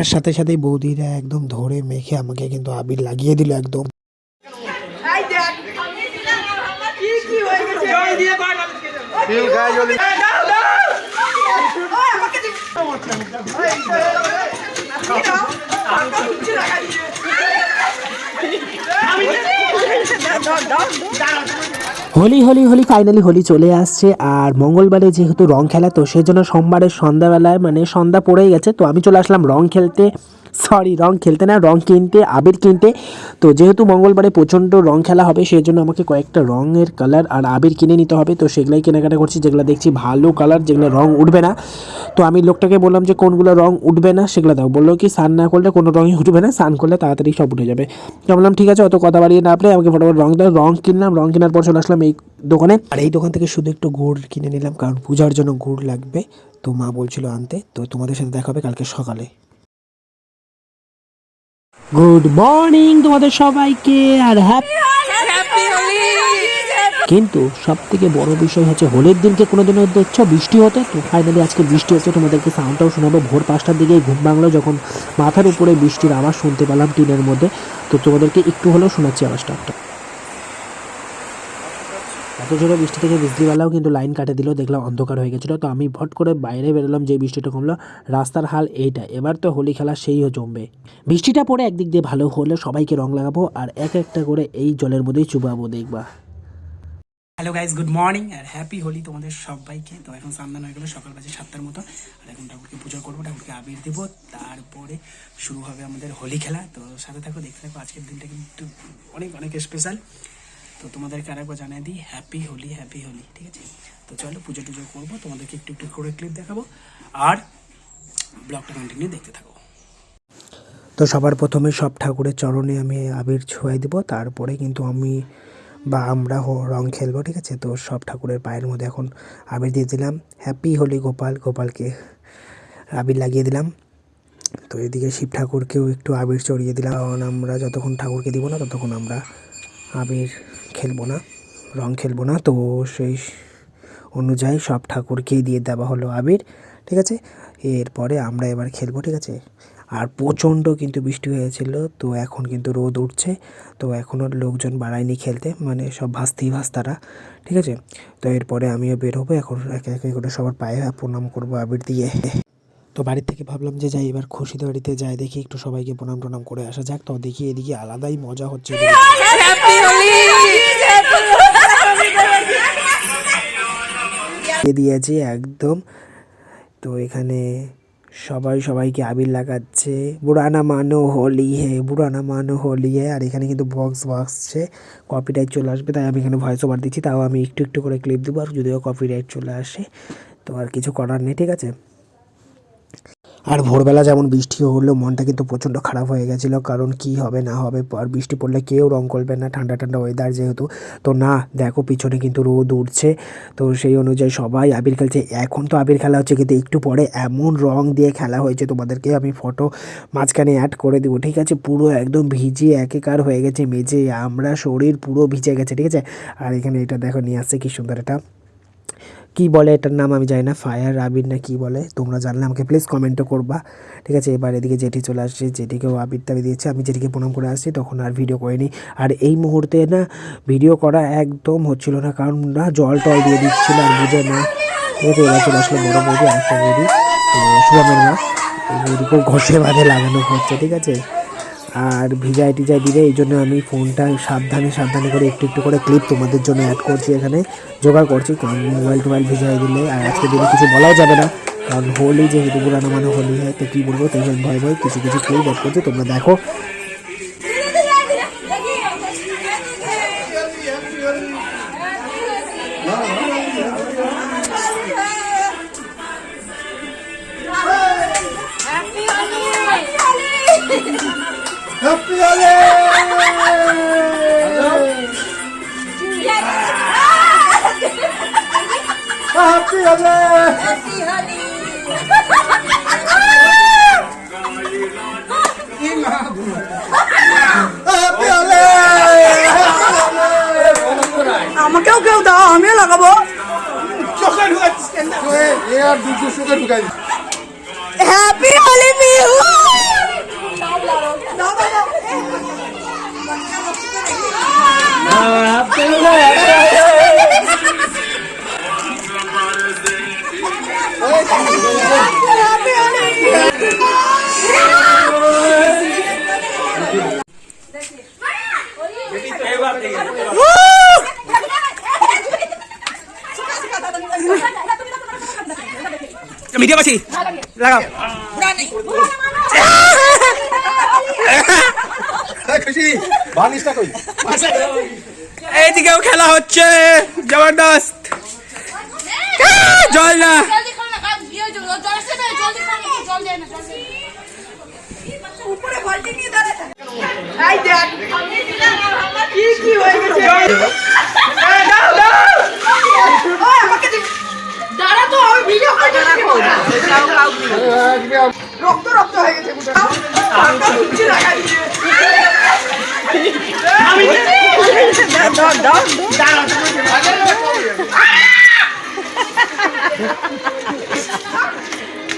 আসার সাথে সাথেই বৌদিরা একদম ধরে মেখে আমাকে কিন্তু আবির লাগিয়ে দিল একদম। এই দেখ কি হোলি হোলি হোলি ফাইনালি হোলি চলে আসছে আর মঙ্গলবারে যেহেতু রং খেলা, তো সেই জন্য সোমবারের সন্ধ্যাবেলায় মানে সন্ধ্যা পড়েই গেছে, তো আমি চলে আসলাম রং খেলতে। সরি, রং খেলতে না, রং কিনতে, আবির কিনতে। তো যেহেতু মঙ্গলবারে প্রচণ্ড রং খেলা হবে সেই জন্য আমাকে কয়েকটা রঙের কালার আর আবির কিনে নিতে হবে। তো সেগুলাই কেনাকাটা করছি, যেগুলো দেখছি ভালো কালার, যেগুলো রং উঠবে না। তো আমি লোকটাকে বললাম যে, কোনগুলো রং উঠবে না, সেগুলো দাও। বলল কি, স্নান না করলে কোনো রঙই উঠবে না, স্নান করলে তাড়াতাড়ি সব উঠে যাবে। তো বললাম, ঠিক আছে, অত কথা বাড়িয়ে না আপনি আমাকে ফটোফট রং দাও। রং কিনলাম, রং কেনার পর চলে আসলাম এই দোকানে। আর এই দোকান থেকে শুধু একটু গুড় কিনে নিলাম, কারণ পূজার জন্য গুড় লাগবে। তো মা বলছিল আনতে, তো তোমাদের সাথে দেখা হবে কালকে সকালে। গুড মর্নিং তোমাদের সবাইকে আর হ্যাপি কিন্তু সব থেকে বড় বিষয় হচ্ছে হোলির দিনকে কোনো দিনও দেখছ বৃষ্টি হতে? তো ফাইনালি আজকে বৃষ্টি হচ্ছে তোমাদেরকে সাউন্ডটাও শোনাবো। ভোর পাঁচটার দিকে ঘুম ভাঙলো যখন মাথার উপরে বৃষ্টির আওয়াজ শুনতে পেলাম টিনের মধ্যে তো তোমাদেরকে একটু হলেও শোনাচ্ছি আওয়াজটা। একটা এত জোরে বৃষ্টি থেকে বিজলিওয়ালাও কিন্তু লাইন কাটে দিল দেখলাম অন্ধকার হয়ে গেছিল। তো আমি ভট করে বাইরে বেরোলাম যে বৃষ্টিটা কমলো, রাস্তার হাল এইটা এবার তো হোলি খেলা সেইও জমবে। বৃষ্টিটা পড়ে একদিক দিয়ে ভালো হলে সবাইকে রং লাগাবো আর এক একটা করে এই জলের মধ্যেই চুবাবো দেখবা। হ্যালো গাইজ গুড মর্নিং আর হ্যাপি হোলি তোমাদের সবাইকে। তো এখন সান্দান হয়ে গেলো সকাল বাজে সাতটার মতো। আর এখন ঠাকুরকে পুজো করব, ঠাকুরকে আবির দেবো। তারপরে শুরু হবে আমাদের হোলি খেলা। তো সাথে থাকো, দেখতে থাকো। আজকের দিনটা কিন্তু অনেক অনেক স্পেশাল তো তোমাদেরকে আরেকবার জানিয়ে দিই হ্যাপি হোলি হ্যাপি হোলি, ঠিক আছে? তো চলো, পুজো টুজো করব, তোমাদেরকে একটু একটু করে ক্লিপ দেখাবো, আর ব্লগটা কন্টিনিউ দেখতে থাকো। তো সবার প্রথমে সব ঠাকুরের চরণে আমি আবির ছোঁয়াই দেবো, তারপরে কিন্তু আমি বা আমরা রং খেলব, ঠিক আছে? তো সব ঠাকুরের পায়ের মধ্যে এখন আবির দিয়ে দিলাম। হ্যাপি হোলি গোপাল, গোপালকে আবির লাগিয়ে দিলাম। তো এদিকে শিব ঠাকুরকেও একটু আবির চড়িয়ে দিলাম। কারণ আমরা যতক্ষণ ঠাকুরকে দিব না, ততক্ষণ আমরা আবির খেলব না, রং খেলব না। তো সেই অনুযায়ী সব ঠাকুরকেই দিয়ে দেওয়া হলো আবির, ঠিক আছে? এরপরে আমরা এবার খেলব, ঠিক আছে? আর প্রচণ্ড কিন্তু বৃষ্টি হয়েছিল, তো এখন কিন্তু রোদ উঠছে। তো এখনও লোকজন বাড়ায়নি খেলতে মানে সব ভাস্তি ভাস্তারা, ঠিক আছে? তো এরপরে আমিও বের হব, এখন একে একে করে সবার পায়ে প্রণাম করব আবির দিয়ে। তো বাড়ির থেকে ভাবলাম যে যাই এবার খুশিতে বাড়িতে যাই দেখি একটু সবাইকে প্রণাম টনাম করে আসা যাক। তো দেখি এদিকে আলাদাই মজা হচ্ছে। দিয়ে দিয়েছি একদম। তো এখানে সবাই সবাইকে আবির লাগাচ্ছে। বুড়ানা মানো হোলি হে বুড়ানা মানো হোলি হে। আর এখানে কিন্তু বক্স বাজছে। কপিরাইট চলে আসবে তাই আমি এখানে ভয়েস ওভার দিচ্ছি। তাও আমি একটু একটু করে ক্লিপ দেবো আর যদিও কপিরাইট চলে আসে তো আর কিছু করার নেই ঠিক আছে? আর ভোরবেলা যেমন বৃষ্টি হলো, মনটা কিন্তু প্রচণ্ড খারাপ হয়ে গেছিল। কারণ কি হবে, না হবে, আর বৃষ্টি পড়লে কেউ রং করবে না, ঠান্ডা ঠান্ডা ওয়েদার যেহেতু। তো না, দেখো পিছনে কিন্তু রোদ উঠছে। তো সেই অনুযায়ী সবাই আবির খেলছে। এখন তো আবির খেলা হচ্ছে, কিন্তু একটু পরে এমন রং দিয়ে খেলা হয়েছে, তোমাদেরকে আমি ফটো মাঝখানে অ্যাড করে দেবো, ঠিক আছে? পুরো একদম ভিজিয়ে একেকার হয়ে গেছে, মেজে, আমরা শরীর পুরো ভিজে গেছে, ঠিক আছে? আর এখানে এটা দেখো, নিয়ে আসছে, কি সুন্দর এটা। কি বলে এটার নাম আমি জানি না, ফায়ার আবির না কি বলে, তোমরা জানলে আমাকে প্লিজ কমেন্টও করবা। ঠিক আছে, এবার এদিকে যেটি চলে আসছে যেটিকেও আবির টাবি দিয়েছে, আমি যেটিকে প্রণাম করে আসছি, তখন আর ভিডিও করিনি। আর এই মুহূর্তে না ভিডিও করা একদম হচ্ছিল না, কারণ না জল টল দিয়ে দিচ্ছিল আর বুঝে না। ঠিক আছে, এবার চলে আসলো বড় বৌদি, আরেকটা বৌদি শুভমের মা বৌদিকেও ঘষে বাঁধে লাগানো হচ্ছে, ঠিক আছে? আর ভিজাই টিজাই দিলে এই জন্য আমি ফোনটা সাবধানে সাবধানে করে একটু একটু করে ক্লিপ তোমাদের জন্য অ্যাড করছি এখানে। জোগাড় করছি, কারণ মোবাইল টোবাইল ভিজাই দিলে, আর আজকে দিনে কিছু বলাও যাবে না। কারণ হোলি যেহেতু পুরানো মানে হোলি হয়, তো কী বলব জন্য ভয় ভয়, কিছু কিছু ক্লিপ অ্যাড করছি, তোমরা দেখো। হ্যাপি হোলি হ্যাপি হোলি আমাকেও কেউ দাও আমিও লাগাবো। হ্যাপি হোলি পিউ দাও দাও দাও ভিডিও পাচ্ছি লাগাও খুশি। বানিসটা কই? এইদিকেও খেলা হচ্ছে। জবরদস্ত। জল না। রক্ত রক্ত হয়ে গেছে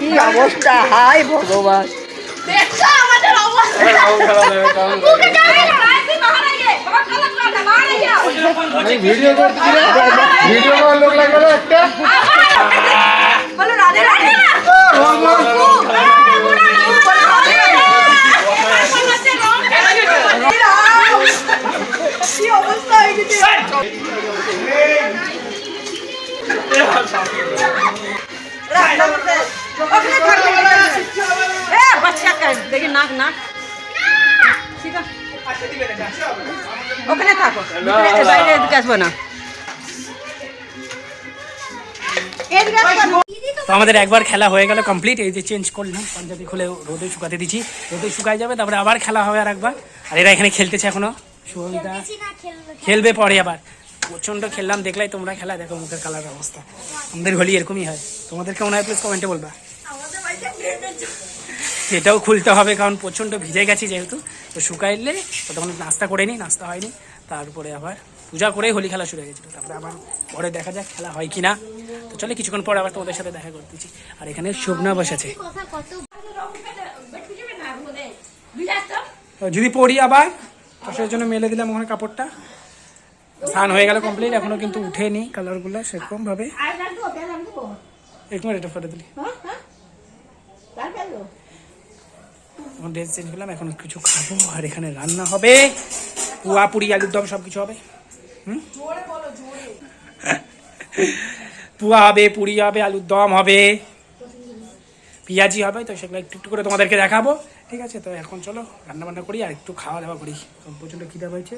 কি অবস্থা? হাই ভগবান। ভিডিও ভিডিও লোক লাগবে একটা? বলো রাধে রাধে কি অবস্থা হয়ে গেছে ওখানে থাকবে এ বাচ্চা কাজ ওখানে থাকো বাইরে আমাদের একবার খেলা হয়ে গেল কমপ্লিট এই যে চেঞ্জ করলাম, পাঞ্জাবি খুলে রোদে শুকাতে দিচ্ছি। রোদে শুকায় যাবে, তারপরে আবার খেলা হবে আর একবার আর এরা এখানে খেলতেছে এখনও। খেলবে পরে আবার। প্রচণ্ড খেললাম দেখলাই তোমরা খেলা দেখো মুখের কালার অবস্থা। আমাদের হোলি এরকমই হয়। তোমাদের কেমন হয় প্লিজ কমেন্টে বলবা। এটাও খুলতে হবে কারণ প্রচণ্ড ভিজে গেছি যেহেতু। তো শুকাইলে তো তখন নাস্তা করে নিই নাস্তা হয়নি। তারপরে আবার পূজা করেই হোলি খেলা শুরু হয়ে গেছিল। তারপরে আবার পরে দেখা যাক খেলা হয় কি না তো চলে কিছুক্ষণ পর আবার তোমাদের সাথে দেখা করতেছি। আর এখানে শুভনা বসেছে যদি পড়ি আবার। তো সেই জন্য মেলে দিলাম ওখানে কাপড়টা। স্নান হয়ে গেল কমপ্লিট এখনও কিন্তু উঠেনি কালারগুলো সেরকম ভাবে এটা ফটো দিলি। এখন ড্রেস চেঞ্জ করলাম এখন কিছু খাব আর এখানে রান্না হবে। পুয়া পুরি আলুর দম সব কিছু হবে। হুম? পুয়া হবে পুরি হবে আলুর দম হবে। পেঁয়াজি হবে, তো সেগুলো একটু একটু করে তোমাদেরকে দেখাবো। ঠিক আছে, তো এখন চলো, রান্নাবান্না করি আর একটু খাওয়া দাওয়া করি। প্রচণ্ড খিদা হয়েছে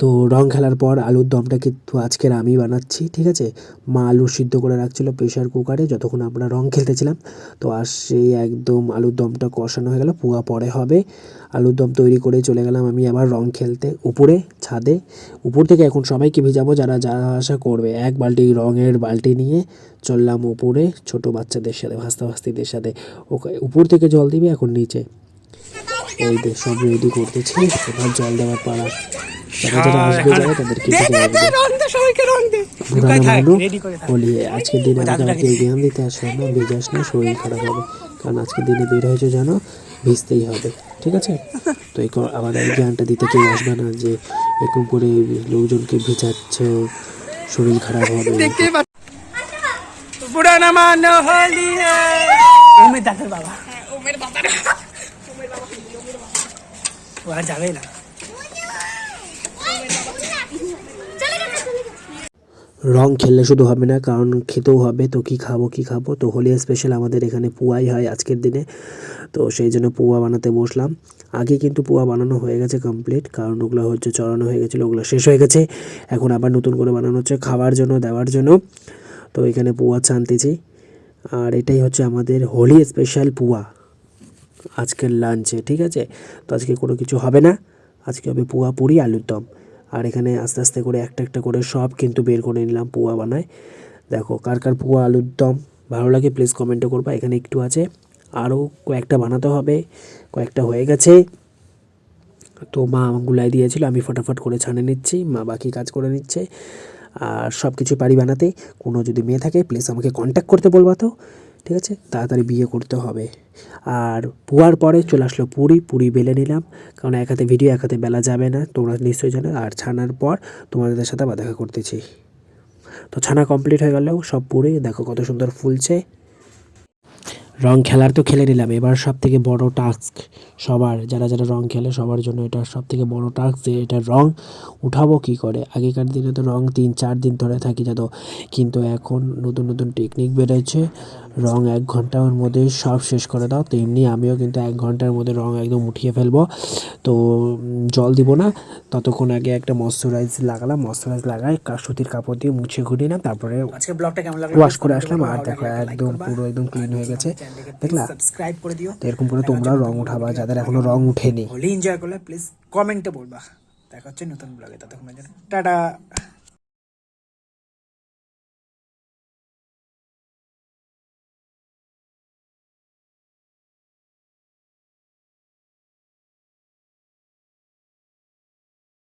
তো রং খেলার পর আলুর দমটা কিন্তু আজকের আমি বানাচ্ছি, ঠিক আছে? মা আলু সিদ্ধ করে রাখছিল প্রেশার কুকারে যতক্ষণ আমরা রং খেলতেছিলাম। তো আর সেই একদম আলুর দমটা কষানো হয়ে গেল, পুয়া পরে হবে। আলুর দম তৈরি করে চলে গেলাম আমি আবার রং খেলতে, উপরে, ছাদে। উপর থেকে এখন সবাইকে ভিজাবো যারা যা আসা করবে। এক বালতি রঙের বালতি নিয়ে চললাম উপরে, ছোট বাচ্চাদের সাথে, ভাস্তা ভাস্তিদের সাথে। ওকে, উপর থেকে জল দিবে, এখন নিচে। যে সব রেডি করতেছি, এবার জল দেওয়ার পাড়া যারা আসবে তাদেরকে আজকের দিনে আমাকে জ্ঞান দিতে আসো না ভেজাস না শরীর খারাপ হবে। কারণ আজকের দিনে বের হয়েছে জানো ভিজতেই হবে ঠিক আছে? তো এই আবার এই জ্ঞানটা দিতে কেউ আসবে না যে এরকম করে লোকজনকে ভেজাচ্ছ শরীর খারাপ হবে। পুরানা মানো হোলি ওমের দাদার বাবা। ওমের বাবা। ও আর যাবে না চলে গেছে চলে গেছে রং খেললে শুধু হবে না, কারণ খেতেও হবে, তো কি খাব কি খাব? তো হোলি স্পেশাল আমাদের এখানে পুয়াই হয় আজকের দিনে। তো সেই জন্য পুয়া বানাতে বসলাম। আগে কিন্তু পুয়া বানানো হয়ে গেছে কমপ্লিট কারণ ওগুলো হচ্ছে চড়ানো হয়ে গেছিল, ওগুলো শেষ হয়ে গেছে। এখন আবার নতুন করে বানানো হচ্ছে খাওয়ার জন্য, দেওয়ার জন্য। তো এখানে পুয়া ছানতেছি। আর এটাই হচ্ছে আমাদের হোলি স্পেশাল পুয়া। আজকের লাঞ্চে ঠিক আছে? তো আজকে কোনো কিছু হবে না। আজকে হবে পুয়া, পুরি, আলুর দম। আর এখানে আস্তে আস্তে করে একটা একটা করে সব কিন্তু বের করে নিলাম পুয়া বানায়। দেখো কার কার পোয়া আলুর দম ভালো লাগে প্লিজ কমেন্টও করবা, এখানে একটু আছে। আরও কয়েকটা বানাতে হবে, কয়েকটা হয়ে গেছে। তো মা গুলাই দিয়েছিল, আমি ফটাফট করে ছানে নিচ্ছি, মা বাকি কাজ করে নিচ্ছে। আর সব কিছু পারি বানাতে, কোনো যদি মেয়ে থাকে প্লিজ আমাকে কন্ট্যাক্ট করতে বলবা তো। ঠিক আছে? তাড়াতাড়ি বিয়ে করতে হবে। আর পুয়ার পরে চলে আসলো পুরি পুরি বেলে নিলাম। কারণ এক হাতে ভিডিও, এক হাতে বেলা যাবে না। তোমরা নিশ্চয়ই জানো। আর ছানার পর তোমাদের সাথে আবার দেখা করতেছি। তো ছানা কমপ্লিট হয়ে গেলেও সব পুরি। দেখো কত সুন্দর ফুলছে। রং খেলার তো খেলে নিলাম। এবার সব থেকে বড় টাস্ক সবার যারা যারা রং খেলে সবার জন্য এটা সব থেকে বড় টাস্ক যে এটা রং উঠাবো কি করে? আগেকার দিনে তো রং তিন চার দিন ধরে থাকি যেত কিন্তু এখন নতুন নতুন টেকনিক বেরোচ্ছে রং এক ঘণ্টার মধ্যে সব শেষ করে দাও তেমনি আমিও কিন্তু এক ঘণ্টার মধ্যে রং একদম উঠিয়ে ফেলব। তো জল দিব না ততক্ষণ আগে একটা ময়শ্চারাইজ লাগালাম ময়শ্চারাইজ লাগাই সুতির কাপড় দিয়ে মুছে ঘুরিয়ে না তারপরে ওয়াশ করে আসলাম। আর দেখো একদম পুরো একদম ক্লিন হয়ে গেছে। দেখলা সাবস্ক্রাইব করে দিও। এরকম করে তোমরা রং উঠাবা যাদের এখনও রং উঠেনি হোলি এনজয় করলে প্লিজ কমেন্টে বলবা। দেখা হচ্ছে নতুন ব্লগে ততক্ষণ টাটা।